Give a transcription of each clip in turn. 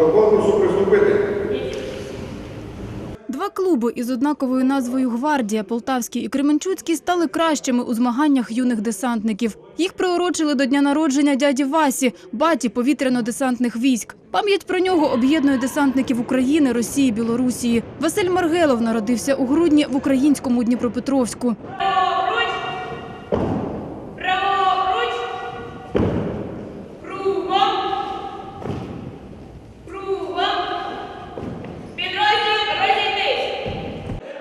До конкурсу приступити. Два клуби із однаковою назвою Гвардія, Полтавський і Кременчуцький стали кращими у змаганнях юних десантників. Їх приурочили до дня народження дяді Васі, баті повітряно-десантних військ. Пам'ять про нього об'єднує десантників України, Росії, Білорусії. Василь Маргелов народився у грудні в українському Дніпропетровську.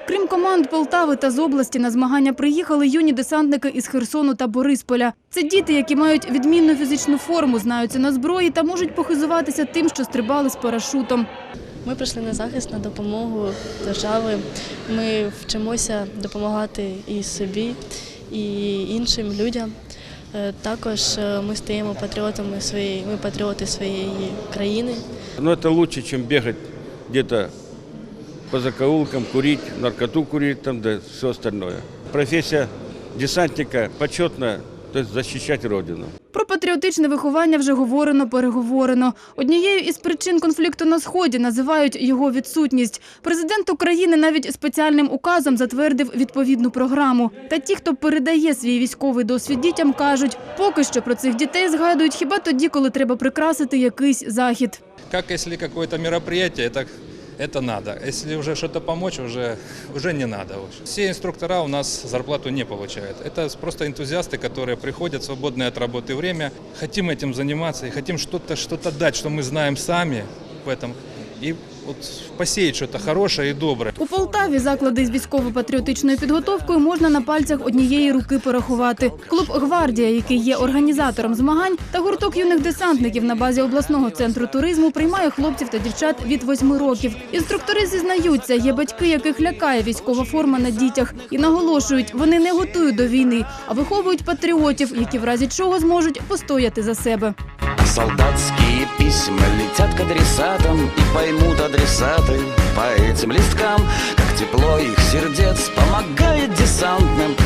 Крім команд Полтави та з області на змагання приїхали юні десантники із Херсону та Борисполя. Це діти, які мають відмінну фізичну форму, знаються на зброї та можуть похизуватися тим, що стрибали з парашутом. Ми прийшли на захист, на допомогу держави. Ми вчимося допомагати і собі, і іншим людям. Е, Також е, ми стаємо патріотами своєї, ми патріоти своєї країни. Но это лучше, чем бегать где-то по закоулкам, курить, наркоту курить, там, да все остальное. Профессия десантника почетная, то есть защищать Родину. Про патріотичне виховання вже говорено, переговорено. Однією із причин конфлікту на сході називають його відсутність. Президент України навіть спеціальним указом затвердив відповідну програму. Та ті, хто передає свій військовий досвід дітям, кажуть, поки що про цих дітей згадують хіба тоді, коли треба прикрасити якийсь захід. Как если какое-то мероприятие, это, это надо. Если уже что-то помочь, уже, уже не надо. Все инструктора у нас зарплату не получают. Это просто энтузиасты, которые приходят в свободное от работы время, хотим этим заниматься и хотим что-то что дать, что мы знаем сами в этом. И вот посеять что-то хорошее и доброе. У Полтаві заклади з військово-патріотичною підготовкою можна на пальцях однієї руки порахувати. Клуб «Гвардія», який є організатором змагань, та гурток юних десантників на базі обласного центру туризму приймає хлопців та дівчат від восьми років. Інструктори зізнаються, є батьки, яких лякає військова форма на дітях, і наголошують, вони не готують до війни, а виховують патріотів, які в разі чого зможуть постояти за себе. Солдатские письма летят к адресатам И поймут адресаты по этим листкам Как тепло их сердец помогает десантным